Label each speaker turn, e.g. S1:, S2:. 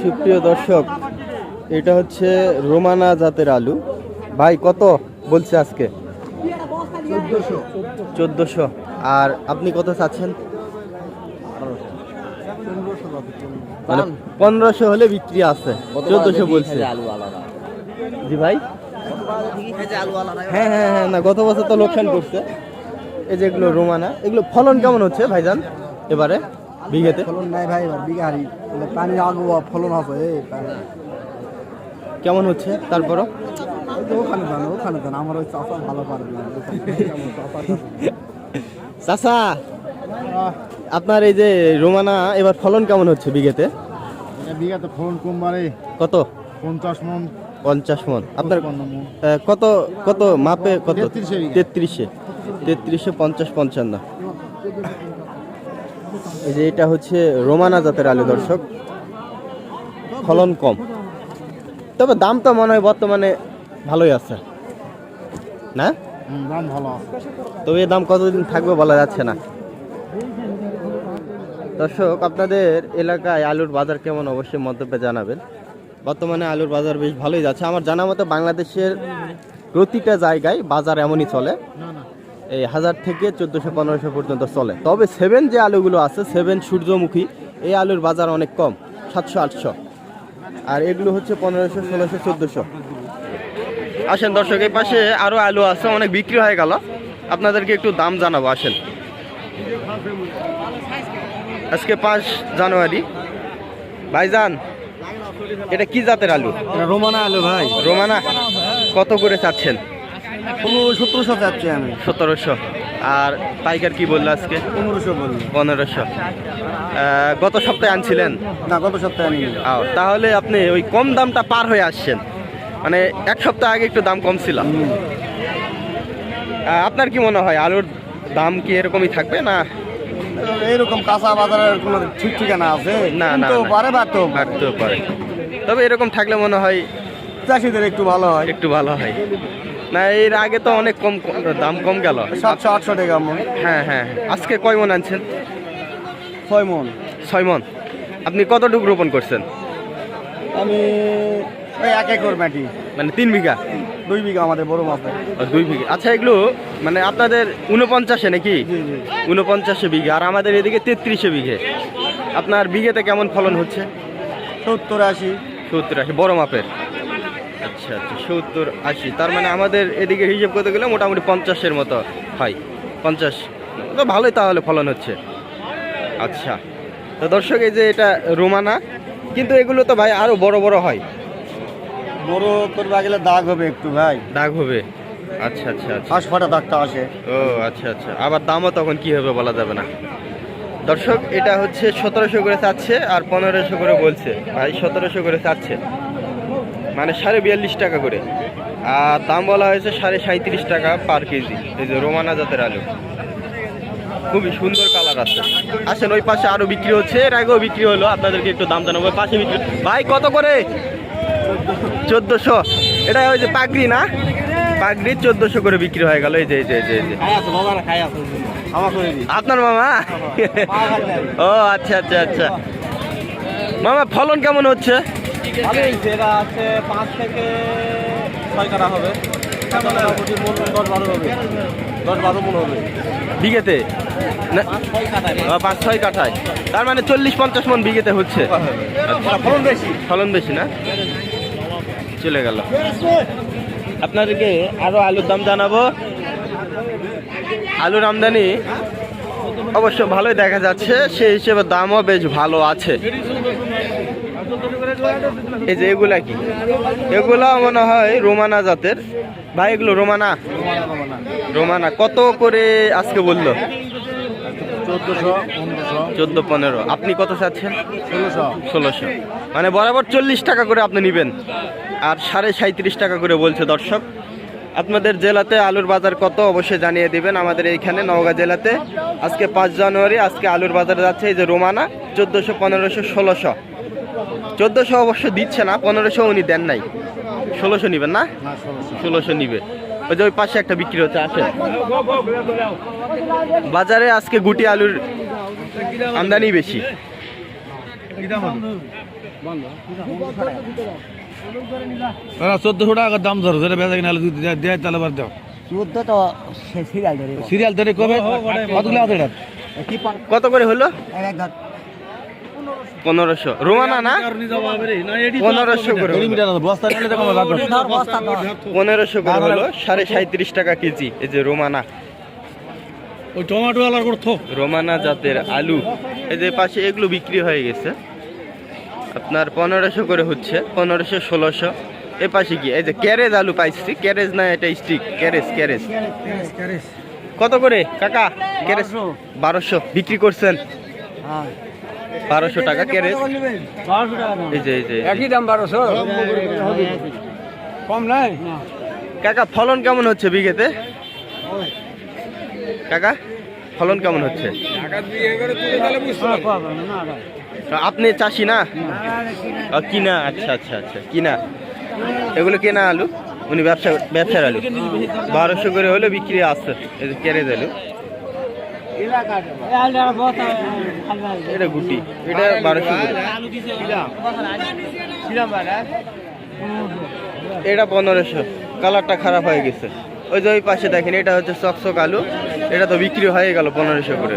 S1: সুপ্রিয় দর্শক এটা হচ্ছে রোমানা জাতের আলু। ভাই কত বলছে আজকে? চোদ্দোশো। আর আপনি কত চাচ্ছেন? মানে পনেরোশো হলে বিক্রি আছে। চোদ্দোশো বলছে। জি ভাই। হ্যাঁ হ্যাঁ হ্যাঁ না গত বছর তো লোকসান করছে। এই যে এগুলো রোমানা এগুলো ফলন কেমন হচ্ছে ভাইজান? এবারে বিঘেতে?
S2: ফলন নাই ভাই এবার বিঘা হারি। বলে পানি আগুয়া ফলন হবে
S1: কেমন হচ্ছে তারপরও?
S2: ওই ওখানে যান ওখানে যান আমার ওই চাষা ভালো পারবে
S1: চাচা আপনার এই যে রোমানা এবার ফলন কেমন হচ্ছে বিঘেতে?
S2: বিঘাতে ফলন কম বাড়ে।
S1: কত?
S2: পঞ্চাশ মন।
S1: পঞ্চাশ মন। আপনার কত কত মাপে কত?
S2: তেত্রিশে।
S1: তেত্রিশে পঞ্চাশ পঞ্চান্ন। এই যে এটা হচ্ছে রোমানা জাতের আলু দর্শক। ফলন কম। তবে দাম তো মনে হয় বর্তমানে ভালোই আছে। না?
S2: দাম ভালো
S1: তবে এর দাম কতদিন থাকবে বলা যাচ্ছে না। দর্শক আপনাদের এলাকায় আলুর বাজার কেমন? অবশ্যই মন্তব্যে জানাবেন। বর্তমানে আলুর বাজার বেশ ভালোই যাচ্ছে। আমার জানা মতো বাংলাদেশের প্রতিটা জায়গায় বাজার এমনই চলে। এই হাজার থেকে চোদ্দোশো পনেরোশো পর্যন্ত চলে। তবে সেভেন যে আলুগুলো আছে সেভেন সূর্যমুখী এই আলুর বাজার অনেক কম সাতশো আটশো। আর এগুলো হচ্ছে পনেরোশো ষোলোশো চোদ্দোশো। আসেন দর্শক এই পাশে আরও আলু আছে অনেক বিক্রি হয়ে গেল। আপনাদেরকে একটু দাম জানাব আসেন। আজকে পাঁচ জানুয়ারি। ভাইজান এটা কি জাতের আলু?
S2: রোমানা আলু ভাই।
S1: রোমানা কত করে চাচ্ছেন?
S2: সতেরোশো চাচ্ছি আমি।
S1: সতেরোশো। আর পাইকার কি বলল আজকে?
S2: পনেরোশো
S1: পনেরোশো। গত সপ্তাহে আনছিলেন?
S2: না গত সপ্তাহে আমি
S1: তাহলে আপনি ওই কম দামটা পার হয়ে আসছেন। মানে এক সপ্তাহ আগে একটু দাম কম ছিল। আপনার কি মনে হয় আলুর দাম কি এরকমই থাকবে না?
S2: এইরকম কাঁচা বাজারের কোনো ঠিক ঠিকানা আছে?
S1: না, না।
S2: পারে। বাড়তো
S1: বাড়তেও পারে। তবে এরকম থাকলে মনে হয়
S2: চাষিদের একটু ভালো হয়।
S1: একটু ভালো হয়। না এর আগে তো অনেক কম দাম কম গেল।
S2: সাতশো আটশো টাকা মন।
S1: হ্যাঁ হ্যাঁ। আজকে কয় মন আনছেন?
S2: ছয় মন।
S1: ছয় মন। আপনি কতটুকু রোপণ করছেন?
S2: আমি এক একর মাটি।
S1: মানে তিন বিঘা?
S2: দুই বিঘা আমাদের বড়
S1: ও, দুই বিঘা। আচ্ছা এগুলো মানে আপনাদের উনপঞ্চাশে নাকি? উনপঞ্চাশে বিঘা। আর আমাদের এদিকে তেত্রিশে বিঘে। আপনার বিঘেতে কেমন ফলন হচ্ছে?
S2: সত্তর আশি।
S1: সত্তর আশি। বড় মাপের। আচ্ছা আচ্ছা সত্তর আশি। তার মানে আমাদের এদিকে হিসেব করতে গেলে মোটামুটি পঞ্চাশের মতো হয়। পঞ্চাশ তো ভালোই তাহলে ফলন হচ্ছে। আচ্ছা তো দর্শক এই যে এটা রোমানা কিন্তু এগুলো তো ভাই আরও বড় বড় হয়।
S2: বড় করবে গেলে দাগ হবে একটু ভাই।
S1: দাগ হবে? আচ্ছা আচ্ছা আচ্ছা।
S2: ফাঁস ফাটা দাগটা আসে।
S1: ও আচ্ছা আচ্ছা। আবার দামও তখন কি হবে বলা যাবে না। দর্শক এটা হচ্ছে সতেরোশো করে চাচ্ছে আর পনেরোশো করে বলছে। ভাই সতেরোশো করে চাচ্ছে। মানে সাড়ে বিয়াল্লিশ টাকা করে। আর দাম বলা হয়েছে সাড়ে সাঁত্রিশ টাকা পার কেজি। এই যে রোমানা জাতের আলু। খুবই সুন্দর কালার আছে। আসেন ওই পাশে আরও বিক্রি হচ্ছে। এর আগেও বিক্রি হলো। আপনাদেরকে একটু দাম জানাব। পাশে বিক্রি ভাই কত করে? চোদ্দোশো। এটা ওই যে পাগড়ি না? পাগড়ি চোদ্দোশো করে বিক্রি হয়ে গেল। এই যে এই যে এই যে, আপনার মামা? ও আচ্ছা আচ্ছা আচ্ছা। মামা ফলন কেমন হচ্ছে?
S2: ভালোই সেরা আছে পাঁচ থেকে ছয় কাটা হবে? মোটামুটি মন দশ বারো হবে। দশ বারো মন হবে।
S1: বিঘেতে? না
S2: পাঁচ ছয়
S1: পাঁচ ছয় কাঠায় তার মানে চল্লিশ পঞ্চাশ মন বিঘেতে হচ্ছে। আচ্ছা,
S2: ফলন বেশি?
S1: ফলন বেশি না? চলে গেল। আপনাদেরকে আরও আলুর দাম জানাব। আলুর আমদানি অবশ্য ভালোই দেখা যাচ্ছে সেই হিসেবে দামও বেশ ভালো আছে। এই যে এগুলা কি? এগুলা মনে হয় রোমানা জাতের। ভাই এগুলো রোমানা? রোমানা। কত করে আজকে বলল? চোদ্দ পনেরো। আপনি কত চাচ্ছেন?
S2: ষোলোশো।
S1: ষোলোশো। মানে বরাবর চল্লিশ টাকা করে আপনি নেবেন। আর সাড়ে সাঁত্রিশ টাকা করে বলছে দর্শক। আপনাদের জেলাতে আলুর বাজার কত অবশ্যই জানিয়ে দিবেন আমাদের এইখানে নওগাঁ জেলাতে। আজকে পাঁচ জানুয়ারি আজকে আলুর বাজার যাচ্ছে এই যে রোমানা চোদ্দোশো পনেরোশো ষোলোশো। চোদ্দোশো অবশ্য দিচ্ছে না পনেরোশো উনি দেন নাই। ষোলোশো নিবেন না?
S2: না ষোলোশো।
S1: নিবে। ওই যে ওই পাশে একটা বিক্রি হচ্ছে আসেন। বাজারে আজকে গুটি আলুর আমদানি বেশি।
S3: চোদ্দশো টাকা দাম ধরো যেটা বেচা কিনা দেয় তাহলে বার দাও।
S4: সিরিয়াল ধরে।
S3: সিরিয়াল ধরে কবে? কতগুলো আছে
S1: কত করে হলো?
S4: এক এক ধর
S1: পনেরোশো। রোমানা না? পনেরোশো করে পনেরোশো সাড়ে টাকা কেজি, এই যে রোমানা।
S3: টমেটো
S1: রোমানা জাতের আলু। এই যে পাশে এগুলো বিক্রি হয়ে গেছে। আপনার পনেরোশো করে হচ্ছে, পনেরোশো, ষোলোশো। এ পাশে কি? এই যে ক্যারেজ আলু পাইছি। ক্যারেজ না, এটা স্টিক। Carriage carriage. কত করে? কাকা? ক্যারেজ বারোশো। বিক্রি করছেন?
S4: হ্যাঁ
S1: বারোশো টাকা ক্যারেজ এই যে এই যে
S3: একই দাম বারোশো। কম নাই?
S1: কাকা ফলন কেমন হচ্ছে বিঘেতে? কাকা ফলন কেমন হচ্ছে? আপনি চাষি না? ও, কিনা আচ্ছা আচ্ছা আচ্ছা কিনা। এগুলো কেনা আলু? উনি ব্যবসা ব্যবসার আলু। বারোশো করে হলে বিক্রি আছে এই যে ক্যারেজ আলু। এটা গুটি। এটা বারোশো এটা পনেরোশো। কালারটা খারাপ হয়ে গেছে। ওই যে ওই পাশে দেখেন, এটা হচ্ছে চকচক আলু। এটা তো বিক্রি হয়ে গেল পনেরোশো করে।